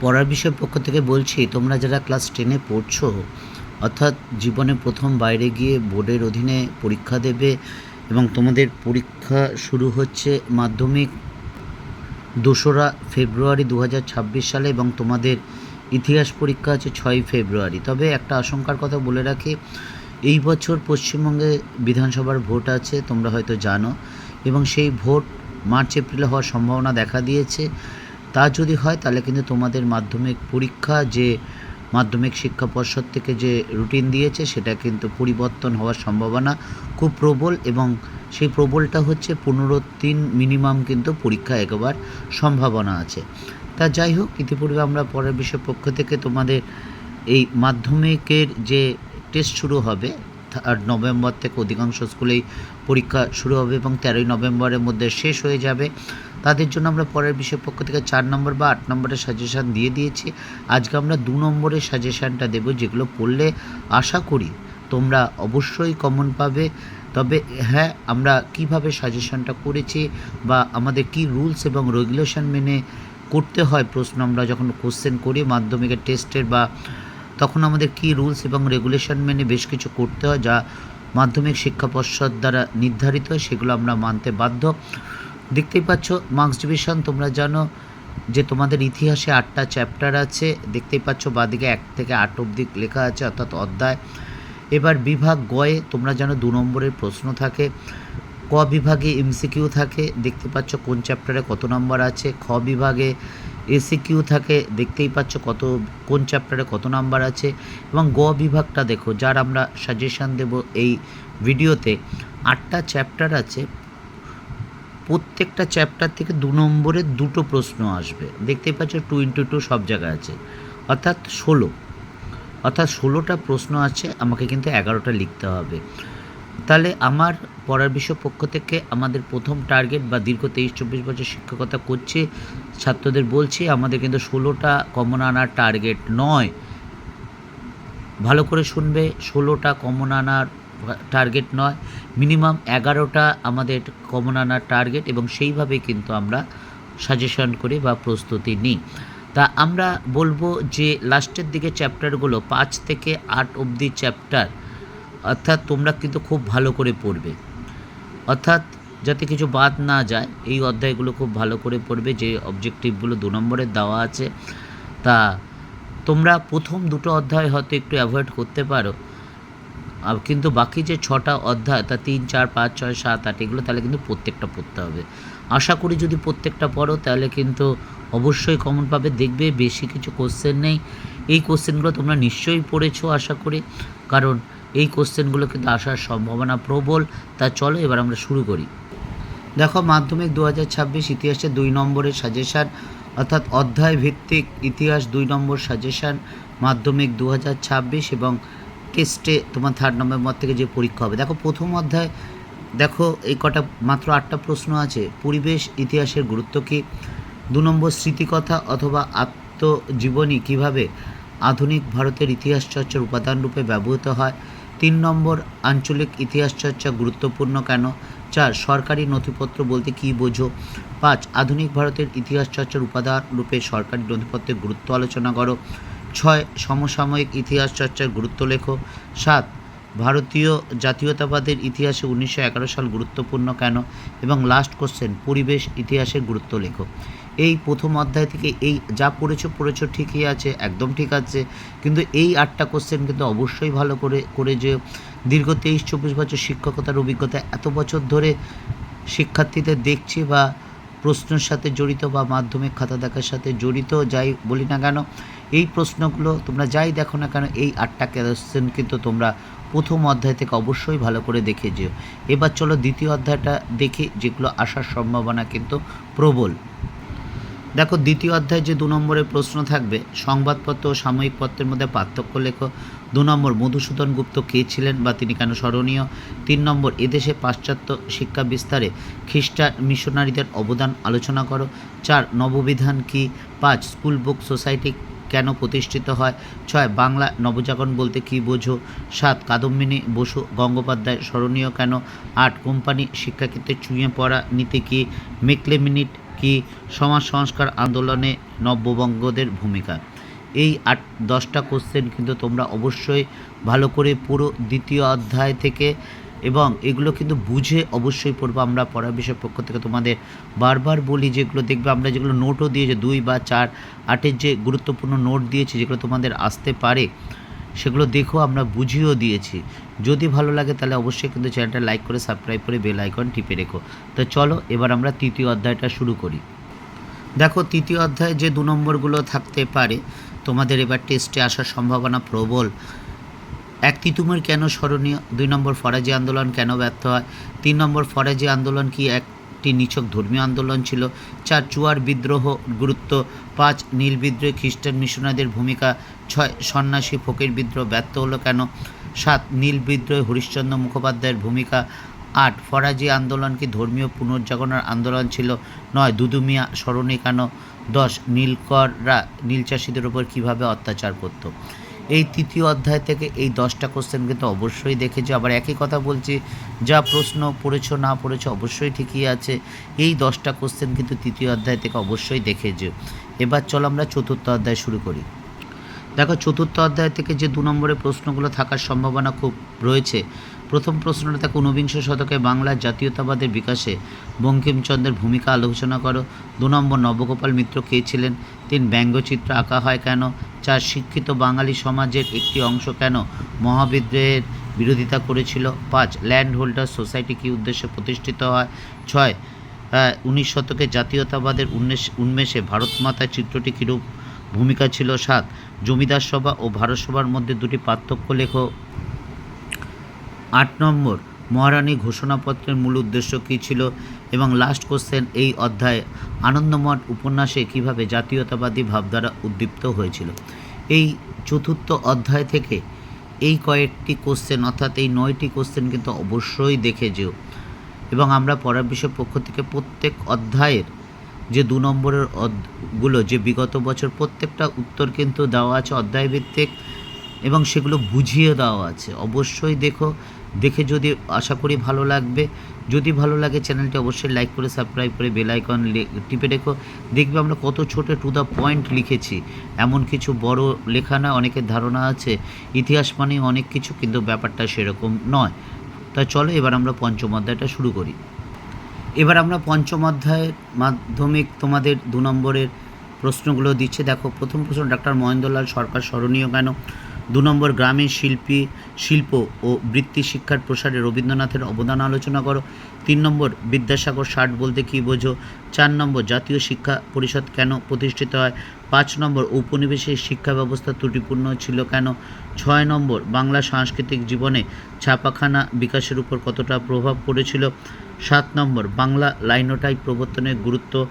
পড়ার বিষয়ের পক্ষ থেকে বলছি, তোমরা যারা ক্লাস টেনে পড়ছো, অর্থাৎ জীবনে প্রথম বাইরে গিয়ে বোর্ডের অধীনে পরীক্ষা দেবে এবং তোমাদের পরীক্ষা শুরু হচ্ছে মাধ্যমিক দোসরা ফেব্রুয়ারি দু হাজার ছাব্বিশ সালে এবং তোমাদের ইতিহাস পরীক্ষা আছে ছয়ই ফেব্রুয়ারি। তবে একটা আশঙ্কার কথা বলে রাখি, এই বছর পশ্চিমবঙ্গে বিধানসভার ভোট আছে, তোমরা হয়তো জানো এবং সেই ভোট মার্চ এপ্রিলে হওয়ার সম্ভাবনা দেখা দিয়েছে। তা যদি হয়, তাহলে কিন্তু তোমাদের মাধ্যমিক পরীক্ষা যে মাধ্যমিক শিক্ষা পর্ষদ থেকে যে রুটিন দিয়েছে, সেটা কিন্তু পরিবর্তন হওয়ার সম্ভাবনা খুব প্রবল এবং সেই প্রবলটা হচ্ছে পনেরো দিন মিনিমাম কিন্তু পরীক্ষা একবার সম্ভাবনা আছে। তা যাই হোক, ইতিপূর্বে আমরা পরের বিষয় পক্ষ থেকে তোমাদের এই মাধ্যমিকের যে টেস্ট শুরু হবে থার্ড নভেম্বর থেকে অধিকাংশ স্কুলেই পরীক্ষা শুরু হবে এবং তেরোই নভেম্বরের মধ্যে শেষ হয়ে যাবে। তাদের জন্য আমরা পরের বিষয় পক্ষ থেকে চার নম্বর বা আট নম্বরের সাজেশান দিয়ে দিয়েছি। আজকে আমরা দু নম্বরের সাজেশানটা দেব যেগুলো পড়লে আশা করি তোমরা অবশ্যই কমন পাবে। তবে হ্যাঁ আমরা কীভাবে সাজেশনটা করেছি বা আমাদের কি রুলস এবং রেগুলেশন মেনে করতে হয় প্রশ্ন আমরা যখন কোশ্চেন করি, মাধ্যমিকের টেস্টের বা তখন আমাদের কি রুলস এবং রেগুলেশন মেনে বেশ কিছু করতে হয় যা মাধ্যমিক শিক্ষা পর্ষদ দ্বারা নির্ধারিত সেগুলো আমরা মানতে বাধ্য। দেখতেই পাচ্ছ মার্কস ডিভিশন তোমরা জানো যে তোমাদের ইতিহাসে আটটা চ্যাপ্টার আছে। দেখতেই পাচ্ছ, বাদিকে এক থেকে আট অবধি লেখা আছে, অর্থাৎ অধ্যায়। এবার বিভাগ গয়ে তোমরা জানো দু নম্বরের প্রশ্ন থাকে, ক বিভাগে এমসিকিউ থাকে, দেখতে পাচ্ছ কোন চ্যাপ্টারে কত নম্বর আছে, খ বিভাগে এসিকিউ থাকে, দেখতেই পাচ্ছ কত, কোন চ্যাপ্টারে কত নাম্বার আছে, এবং গ বিভাগটা দেখো, যার আমরা সাজেশান দেব এই ভিডিওতে আটটা চ্যাপ্টার আছে প্রত্যেকটা চ্যাপ্টার থেকে দু নম্বরের দুটো প্রশ্ন আসবে। দেখতেই পাচ্ছ টু ইন্টু টু সব জায়গায় আছে। অর্থাৎ ষোলো। অর্থাৎ ষোলোটা প্রশ্ন আছে, আমাকে কিন্তু এগারোটা লিখতে হবে। তাহলে আমার পড়ার বিষয় পক্ষ থেকে আমাদের প্রথম টার্গেট বা দীর্ঘ তেইশ চব্বিশ বছর শিক্ষকতা করছে, ছাত্রদের বলছি, আমাদের কিন্তু ষোলোটা কমন আনার টার্গেট নয়। ভালো করে শুনবে, ষোলোটা কমন আনার টার্গেট নয় মিনিমাম এগারোটা আমাদের কমন আনার টার্গেট এবং সেইভাবে কিন্তু আমরা সাজেশন করি বা প্রস্তুতি নিই। তা আমরা বলব যে লাস্টের দিকে চ্যাপ্টারগুলো পাঁচ থেকে আট অবধি চ্যাপ্টার অর্থাৎ তোমরা কিন্তু খুব ভালো করে পড়বে। অর্থাৎ যাতে কিছু বাদ না যায়, এই অধ্যায়গুলো খুব ভালো করে পড়বে, যে অবজেক্টিভগুলো দু নম্বরের দেওয়া আছে। তা তোমরা প্রথম দুটো অধ্যায় হয়তো একটু অ্যাভয়েড করতে পারো। কিন্তু বাকি যে ছটা অধ্যায়, তা তিন, চার, পাঁচ, ছয়, সাত, আট, এগুলো তাহলে কিন্তু প্রত্যেকটা পড়তে হবে। আশা করি যদি প্রত্যেকটা পড়ো, তাহলে কিন্তু অবশ্যই কমন পাবে দেখবে, বেশি কিছু কোশ্চেন নেই। এই কোশ্চেনগুলো তোমরা নিশ্চয়ই পড়েছো, আশা করি। কারণ এই কোশ্চেনগুলো কিন্তু আসার সম্ভাবনা প্রবল। তা চলো, এবার আমরা শুরু করি। দেখো, মাধ্যমিক দু হাজার ছাব্বিশ, ইতিহাসে দুই নম্বরের সাজেশান অর্থাৎ অধ্যায় ভিত্তিক ইতিহাস দুই নম্বর সাজেশান মাধ্যমিক দু হাজার ছাব্বিশ এবং টেস্টে তোমার থার্ড নভেম্বর থেকে যে পরীক্ষা হবে। দেখো, প্রথম অধ্যায়, দেখো, এই কটা, মাত্র আটটা প্রশ্ন আছে। পরিবেশ, ইতিহাসের গুরুত্ব কী? দু নম্বর, স্মৃতিকথা অথবা আত্মজীবনী কীভাবে আধুনিক ভারতের ইতিহাস চর্চার উপাদান রূপে ব্যবহৃত হয়? তিন নম্বর, আঞ্চলিক ইতিহাস চর্চা গুরুত্বপূর্ণ কেন? চার, সরকারি নথিপত্র বলতে কী বোঝো? পাঁচ, আধুনিক ভারতের ইতিহাস চর্চার উপাদান রূপে সরকারি নথিপত্রের গুরুত্ব আলোচনা করো। ছয় সমসাময়িক ইতিহাস চর্চার গুরুত্ব লেখো। সাত, ভারতীয় জাতীয়তাবাদের ইতিহাসে উনিশশো এগারো সাল গুরুত্বপূর্ণ কেন? এবং লাস্ট কোশ্চেন পরিবেশ ইতিহাসের গুরুত্ব লেখো। এই প্রথম অধ্যায় থেকে এই যা পড়েছো পড়েছো ঠিকই আছে, একদম ঠিক আছে। কিন্তু এই আটটা কোশ্চেন কিন্তু অবশ্যই ভালো করে করে যে দীর্ঘ তেইশ, চব্বিশ বছর শিক্ষকতার অভিজ্ঞতা, এত বছর ধরে শিক্ষার্থীদের দেখছি বা প্রশ্নের সাথে জড়িত বা মাধ্যমিক খাতা দেখার সাথে জড়িত, যাই বলি না কেন, এই প্রশ্নগুলো তোমরা যাই দেখো না কেন, এই আটটা কোয়েশ্চেন কিন্তু তোমরা প্রথম অধ্যায় থেকে অবশ্যই ভালো করে দেখে যেও। এবার চলো দ্বিতীয় অধ্যায়টা দেখি, যেগুলো আসার সম্ভাবনা কিন্তু প্রবল। দেখো, দ্বিতীয় অধ্যায় যে দু নম্বরের প্রশ্ন থাকবে, সংবাদপত্র ও সাময়িক পত্রের মধ্যে পার্থক্য লেখো। দু নম্বর, মধুসূদন গুপ্ত কে ছিলেন বা তিনি কেন স্মরণীয়? তিন নম্বর, এদেশে পাশ্চাত্য শিক্ষা বিস্তারে খ্রিস্টান মিশনারিদের অবদান আলোচনা করো। চার, নববিধান কি? পাঁচ, স্কুল বুক সোসাইটি কেন প্রতিষ্ঠিত হয়? ছয়, বাংলা নবজাগরণ বলতে কী বোঝো? সাত, কাদম্বিনী বসু গঙ্গোপাধ্যায় স্মরণীয় কেন? আট, কোম্পানি শিক্ষাক্ষেত্রে চুঁয়ে পড়া নীতি কি? মেকলে মিনিট কি সমাজ সংস্কার আন্দোলনে নব্যবঙ্গদের ভূমিকা? এই আট, দশটা কোশ্চেন কিন্তু তোমরা অবশ্যই ভালো করে পুরো দ্বিতীয় অধ্যায় থেকে এবং এগুলো কিন্তু বুঝে অবশ্যই পড়ব। আমরা পড়ার বিষয়ের পক্ষ থেকে তোমাদের বারবার বলি, যেগুলো দেখবে আমরা যেগুলো নোটও দিয়েছি, দুই বা চার, আটের যে গুরুত্বপূর্ণ নোট দিয়েছি, যেগুলো তোমাদের আসতে পারে সেগুলো দেখো, আমরা বুঝিয়েও দিয়েছি। যদি ভালো লাগে তাহলে অবশ্যই কিন্তু চ্যানেলটা লাইক করে, সাবস্ক্রাইব করে, বেল আইকন টিপে রেখো। তো চলো, এবার আমরা তৃতীয় অধ্যায়টা শুরু করি। দেখো, তৃতীয় অধ্যায়ে যে দু নম্বরগুলো থাকতে পারে, তোমাদের এবার টেস্টে আসার সম্ভাবনা প্রবল। এক তিতুমের কেন স্মরণীয়? দুই নম্বর ফরাজি আন্দোলন কেন ব্যর্থ হয়? তিন নম্বর ফরাজি আন্দোলন কি একটি নিছক ধর্মীয় আন্দোলন ছিল চার চুয়ার বিদ্রোহ গুরুত্ব। পাঁচ, নীল বিদ্রোহে খ্রিস্টান মিশনারিদের ভূমিকা। ছয়, সন্ন্যাসী ফকির বিদ্রোহ ব্যর্থ হলো কেন? সাত, নীল বিদ্রোহে হরিশ্চন্দ্র মুখোপাধ্যায়ের ভূমিকা। আট, ফরাজি আন্দোলন কি ধর্মীয় পুনর্জাগরণের আন্দোলন ছিল? নয়, দুদুমিয়া স্মরণী কেন? দশ, নীলকররা নীল চাষিদের উপর কীভাবে অত্যাচার করতো? এই তৃতীয় অধ্যায় থেকে এই দশটা কোশ্চেন কিন্তু অবশ্যই দেখেছ। আবার একই কথা বলছি, যা প্রশ্ন পড়েছো, না পড়েছো অবশ্যই ঠিকই আছে। এই দশটা কোশ্চেন কিন্তু তৃতীয় অধ্যায় থেকে অবশ্যই দেখেছ। এবার চলো আমরা চতুর্থ অধ্যায় শুরু করি। দেখো, চতুর্থ অধ্যায় থেকে যে দু নম্বরের প্রশ্নগুলো থাকার সম্ভাবনা খুব রয়েছে। প্রথম প্রশ্নটা দেখো, ঊনবিংশ শতকে বাংলার জাতীয়তাবাদের বিকাশে বঙ্কিমচন্দ্রের ভূমিকা আলোচনা করো। দু নম্বর, নবগোপাল মিত্র কে ছিলেন? তিন, ব্যঙ্গচিত্র আঁকা হয় কেন? চার শিক্ষিত বাঙালি সমাজের একটি অংশ কেন মহাবিদ্রোহের বিরোধিতা করেছিল? পাঁচ ল্যান্ড হোল্ডার সোসাইটি কী উদ্দেশ্যে প্রতিষ্ঠিত হয়? ছয় উনিশ শতকে জাতীয়তাবাদের উন্মেষ, উন্মেষে ভারত মাতার চিত্রটি কীরূপ ভূমিকা ছিল? সাত, জমিদার সভা ও ভারত সভার মধ্যে দুটি পার্থক্য লেখো। আট নম্বর, মহারানী ঘোষণাপত্রের মূল উদ্দেশ্য কী ছিল? এবং লাস্ট কোশ্চেন এই অধ্যায়ে আনন্দমঠ উপন্যাসে কীভাবে জাতীয়তাবাদী ভাবধারা উদ্দীপ্ত হয়েছিল? এই চতুর্থ অধ্যায় থেকে এই কয়েকটি কোশ্চেন অর্থাৎ এই নয়টি কোশ্চেন কিন্তু অবশ্যই দেখে যেও। এবং আমরা পড়ার বিষয় পক্ষ থেকে প্রত্যেক অধ্যায়ের যে দু নম্বরেরগুলো যে বিগত বছর প্রত্যেকটা উত্তর কিন্তু দেওয়া আছে অধ্যায় ভিত্তিক এবং সেগুলো বুঝিয়ে দেওয়া আছে। অবশ্যই দেখো, দেখে যদি আশা করি ভালো লাগবে যদি ভালো লাগে, চ্যানেলটি অবশ্যই লাইক করে সাবস্ক্রাইব করে বেল আইকন টিপে রেখো। দেখবে আমরা কত ছোট টু দ্য পয়েন্ট লিখেছি। এমন কিছু বড় লেখা না, অনেকের ধারণা আছে, ইতিহাস মানে অনেক কিছু, কিন্তু ব্যাপারটা সেরকম নয়। তা চলো, এবার আমরা পঞ্চম অধ্যায়টা শুরু করি। এবার আমরা পঞ্চম অধ্যায়ের মাধ্যমিক তোমাদের দু নম্বরের প্রশ্নগুলো দিচ্ছে। দেখো, প্রথম প্রশ্ন, ডাক্তার মহেন্দ্রলাল সরকার স্মরণীয় কেন? দু নম্বর গ্রামীণ শিল্পী, শিল্প ও বৃত্তি শিক্ষার প্রসারে রবীন্দ্রনাথের অবদান আলোচনা করো। তিন নম্বর বিদ্যাসাগর ষাট বলতে কী বোঝো? চার নম্বর জাতীয় শিক্ষা পরিষদ কেন প্রতিষ্ঠিত হয়? পাঁচ নম্বর ঔপনিবেশিক শিক্ষা ব্যবস্থা ত্রুটিপূর্ণ ছিল কেন? ছয় নম্বর বাংলা সাংস্কৃতিক জীবনে ছাপাখানা বিকাশের উপর কতটা প্রভাব পড়েছিল? সাত নম্বর বাংলা লাইনোটাইপ প্রবর্তনের গুরুত্ব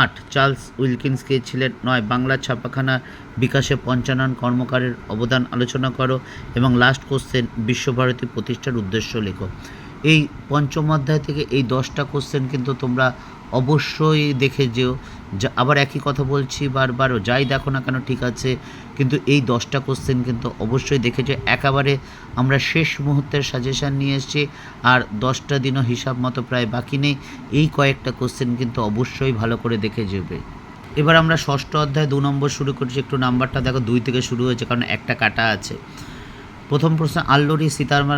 আট, চার্লস উইলকিন্স কে ছিলেন নয়, বাংলা ছাপাখানা বিকাশে পঞ্চানন কর্মকারের অবদান আলোচনা করো এবং লাস্ট কোশ্চেন বিশ্বভারতী প্রতিষ্ঠার উদ্দেশ্য লেখো। এই পঞ্চম অধ্যায় থেকে এই দশটা কোশ্চেন কিন্তু তোমরা অবশ্যই দেখে যেও। যা আবার একই কথা বলছি বারবারও যাই দেখো না কেন ঠিক আছে, কিন্তু এই দশটা কোশ্চেন কিন্তু অবশ্যই দেখেছ। একেবারে আমরা শেষ মুহূর্তের সাজেশান নিয়ে এসেছি, আর দশটা দিনও হিসাব মতো প্রায় বাকি নেই। এই কয়েকটা কোশ্চেন কিন্তু অবশ্যই ভালো করে দেখে যাবে। এবার আমরা ষষ্ঠ অধ্যায় দু নম্বর শুরু করছি, একটু নাম্বারটা দেখো, দুই থেকে শুরু হয়েছে, কারণ একটা কাটা আছে। প্রথম প্রশ্ন, আল্লুরি সীতারাম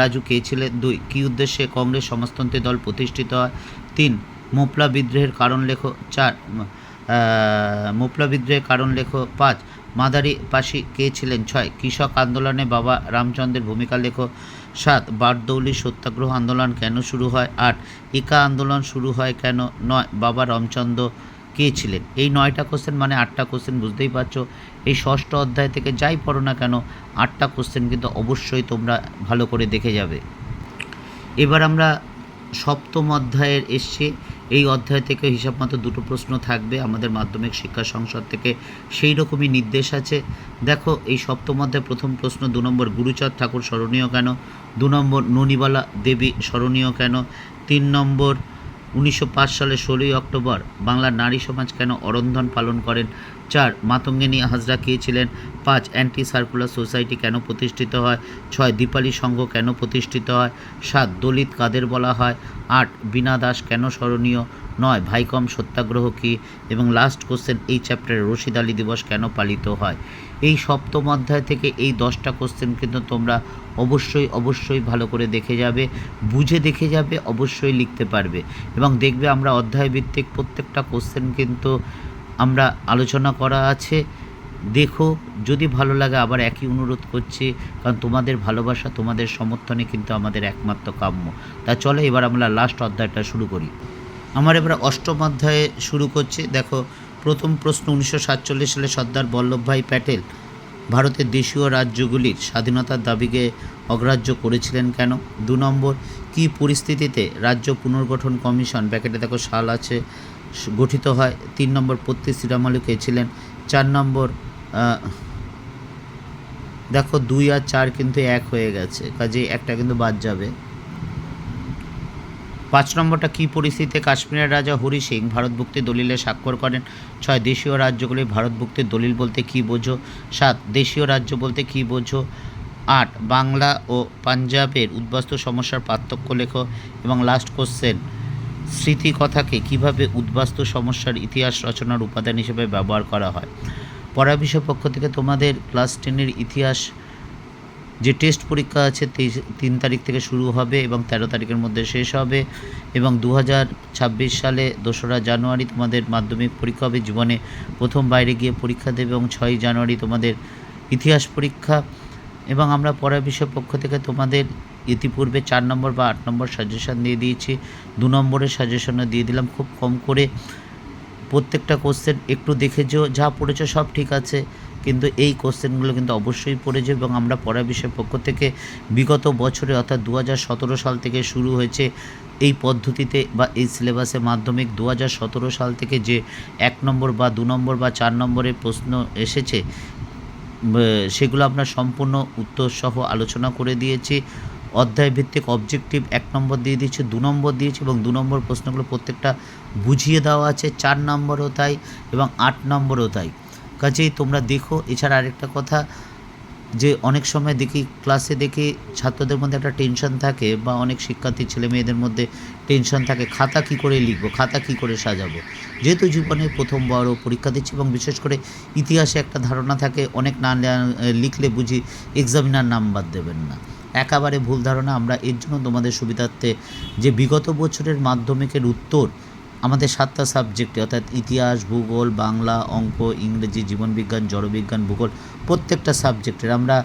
রাজু কে ছিলেন? দুই, কী উদ্দেশ্যে কংগ্রেস সমাজতন্ত্রী দল প্রতিষ্ঠিত হয়? তিন মোপলা বিদ্রোহের কারণ লেখো চার মোপলা বিদ্রোহের কারণ লেখো পাঁচ মাদারি পাশি কে ছিলেন? ছয়, কৃষক আন্দোলনে বাবা রামচন্দ্রের ভূমিকা লেখো সাত, বারদৌলি সত্যাগ্রহ আন্দোলন কেন শুরু হয়? আট, ইকা আন্দোলন শুরু হয় কেন? নয়, বাবা রামচন্দ্র কে ছিলেন? এই নয়টা কোশ্চেন মানে আটটা কোশ্চেন বুঝতেই পারছ। এই ষষ্ঠ অধ্যায় থেকে যাই পড়ো না কেন, আটটা কোশ্চেন কিন্তু অবশ্যই তোমরা ভালো করে দেখে যাবে। এবার আমরা সপ্তম অধ্যায়ের এসছি। এই অধ্যায় থেকে হিসাব মতো দুটো প্রশ্ন থাকবে। আমাদের মাধ্যমিক শিক্ষা সংসদ থেকে সেই রকমই নির্দেশ আছে। দেখো, এই সপ্তম অধ্যায় প্রথম প্রশ্ন, দু নম্বর গুরুচাঁদ ঠাকুর স্মরণীয় কেন? দু নম্বর ননিবালা দেবী স্মরণীয় কেন? তিন নম্বর উনিশশো পাঁচ সালে ষোলোই অক্টোবর বাংলার নারী সমাজ কেন অরন্ধন পালন করেন? চার মাতঙ্গিনী হাজরা কে ছিলেন? পাঁচ অ্যান্টি সার্কুলার সোসাইটি কেন প্রতিষ্ঠিত হয়? ছয়, দীপালি সংঘ কেন প্রতিষ্ঠিত হয়? সাত, দলিত কাদের বলা হয়? আট বিনা দাস কেন স্মরণীয়? নয়, ভাইকম সত্যাগ্রহ কী? এবং লাস্ট কোশ্চেন এই চ্যাপ্টারে রশিদ আলী দিবস কেন পালিত হয়? এই সপ্তম অধ্যায় থেকে এই দশটা কোশ্চেন কিন্তু তোমরা অবশ্যই অবশ্যই ভালো করে দেখে যাবে, বুঝে দেখে যাবে, অবশ্যই লিখতে পারবে। এবং দেখবে আমরা অধ্যায় ভিত্তিক প্রত্যেকটা কোশ্চেন কিন্তু আমরা আলোচনা করা আছে। দেখো, যদি ভালো লাগে আবার একই অনুরোধ করছি, কারণ তোমাদের ভালোবাসা, তোমাদের সমর্থনে কিন্তু আমাদের একমাত্র কাম্য। তা চলো এবার আমরা লাস্ট অধ্যায়টা শুরু করি। আমার এবার অষ্টম অধ্যায়ে শুরু করছি। দেখো প্রথম প্রশ্ন উনিশশো সাতচল্লিশ সালে সর্দার বল্লভভাই প্যাটেল ভারতের দেশীয় রাজ্যগুলির স্বাধীনতার দাবিকে অগ্রাহ্য করেছিলেন কেন? দু নম্বর, কী পরিস্থিতিতে রাজ্য পুনর্গঠন কমিশন, ব্যাকেটে দেখো সাল আছে, গঠিত হয়। তিন নম্বর পত্তি শ্রীরামালু কে ছিলেন? চার নম্বর দেখো দুই আর চার কিন্তু এক হয়ে গেছে কাজে একটা কিন্তু বাদ যাবে। পাঁচ নম্বরটা, কী পরিস্থিতিতে কাশ্মীরের রাজা হরি সিং ভারতভুক্তি দলিলে স্বাক্ষর করেন? ছয়, দেশীয় রাজ্যগুলি ভারতভুক্তির দলিল বলতে কী বোঝো? সাত, দেশীয় রাজ্য বলতে কী বোঝো? আট, বাংলা ও পাঞ্জাবের উদ্বাস্তু সমস্যার পার্থক্য লেখো। এবং লাস্ট কোশ্চেন স্মৃতি কথাকে কীভাবে উদ্বাস্তু সমস্যার ইতিহাস রচনার উপাদান হিসেবে ব্যবহার করা হয়? পড়া বিষয় পক্ষ থেকে তোমাদের ক্লাস টেনের ইতিহাস যে টেস্ট পরীক্ষা আছে তিন তারিখ থেকে শুরু হবে এবং তেরো তারিখের মধ্যে শেষ হবে এবং দু হাজার ছাব্বিশ সালে দোসরা জানুয়ারি তোমাদের মাধ্যমিক পরীক্ষা হবে। জীবনে প্রথম বাইরে গিয়ে পরীক্ষা দেবে এবং ছয়ই জানুয়ারি তোমাদের ইতিহাস পরীক্ষা এবং আমরা পড়া বিষয় পক্ষ থেকে তোমাদের ইতিপূর্বে চার নম্বর বা আট নম্বর সাজেশন দিয়ে দিয়েছি। দু নম্বরের সাজেশনও দিয়ে দিলাম, খুব কম করে। প্রত্যেকটা কোশ্চেন একটু দেখে যেও, যা পড়েছো সব ঠিক আছে। কিন্তু এই কোশ্চেনগুলো কিন্তু অবশ্যই পড়েছে এবং আমরা পড়া বিষয় পক্ষ থেকে বিগত বছরে অর্থাৎ দু হাজার সতেরো সাল থেকে শুরু হয়েছে এই পদ্ধতিতে বা এই সিলেবাসে মাধ্যমিক দু হাজার সতেরো সাল থেকে যে এক নম্বর বা দু নম্বর বা চার নম্বরের প্রশ্ন এসেছে সেগুলো আমরা সম্পূর্ণ উত্তর সহ আলোচনা করে দিয়েছি। অধ্যায় ভিত্তিক অবজেক্টিভ এক নম্বর দিয়ে দিয়েছি, দু নম্বর দিয়েছি এবং দু নম্বর প্রশ্নগুলো প্রত্যেকটা বুঝিয়ে দেওয়া আছে। চার নম্বরও তাই এবং আট নম্বরও তাই। কাজেই তোমরা দেখো। এছাড়া আরেকটা কথা, যে অনেক সময় দেখি ক্লাসে দেখি ছাত্রদের মধ্যে একটা টেনশন থাকে বা অনেক শিক্ষার্থী ছেলে মেয়েদের মধ্যে টেনশন থাকে, খাতা কি করে লিখব, খাতা কি করে সাজাবো। যেহেতু জীবনে প্রথম বড় পরীক্ষা দিচ্ছি এবং বিশেষ করে ইতিহাসে একটা ধারণা থাকে, অনেক না লিখলে বুঝি এক্সামিনার নাম্বার দেবেন না। একেবারে ভুল ধারণা, আমরা এর জন্য তোমাদের সুবিধার্থে যে বিগত বছরের মাধ্যমিকের উত্তর আমাদের সাতটা সাবজেক্টে অর্থাৎ ইতিহাস, ভূগোল, বাংলা, অঙ্ক, ইংরেজি, জীবনবিজ্ঞান, জড়বিজ্ঞান, ভূগোল, প্রত্যেকটা সাবজেক্টের আমরা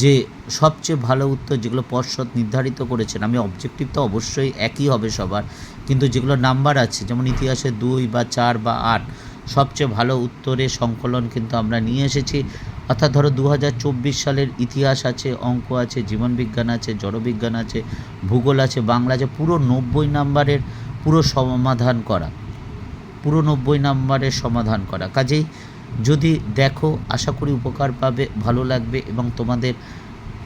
যে সবচেয়ে ভালো উত্তর যেগুলো পর্ষদ নির্ধারিত করেছেন, আমি অবজেক্টিভ তো অবশ্যই একই হবে সবার, কিন্তু যেগুলো নাম্বার আছে, যেমন ইতিহাসে দুই বা চার বা আট, সবচেয়ে ভালো উত্তরের সংকলন কিন্তু আমরা নিয়ে এসেছি। অর্থাৎ ধরো দু হাজার চব্বিশ সালের ইতিহাস আছে, অঙ্ক আছে, জীবনবিজ্ঞান আছে, জড়বিজ্ঞান আছে, ভূগোল আছে, বাংলা আছে, পুরো নব্বই নাম্বারের পুরো সমাধান করা, পুরো নব্বই নাম্বারের সমাধান করা। কাজেই যদি দেখো, আশা করি উপকার পাবে, ভালো লাগবে এবং তোমাদের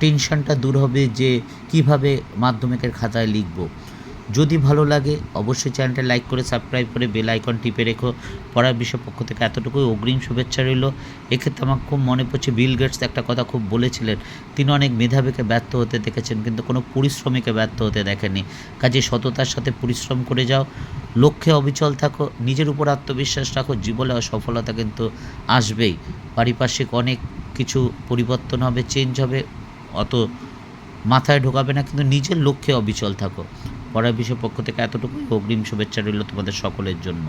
টেনশনটা দূর হবে যে কীভাবে মাধ্যমিকের খাতায় লিখব। যদি ভালো লাগে, অবশ্যই চ্যানেলটা লাইক করে সাবস্ক্রাইব করে বেল আইকন টিপে রেখো। পড়ার বিষয় পক্ষ থেকে এতটুকুই অগ্রিম শুভেচ্ছা রইল। এক্ষেত্রে আমার খুব মনে পড়ছে, বিল গেটস একটা কথা খুব বলেছিলেন। তিনি অনেক মেধাবীকে ব্যর্থ হতে দেখেছেন, কিন্তু কোনো পরিশ্রমীকে ব্যর্থ হতে দেখেনি কাজে সততার সাথে পরিশ্রম করে যাও। লক্ষ্যে অবিচল থাকো, নিজের উপর আত্মবিশ্বাস রাখো, জীবনে সফলতা কিন্তু আসবেই। পারিপার্শ্বিক অনেক কিছু পরিবর্তন হবে চেঞ্জ হবে, অত মাথায় ঢোকাবে না, কিন্তু নিজের লক্ষ্যে অবিচল থাকো। পড়ার বিষয় পক্ষ থেকে এতটুকু অগ্রিম শুভেচ্ছা রইল তোমাদের সকলের জন্য।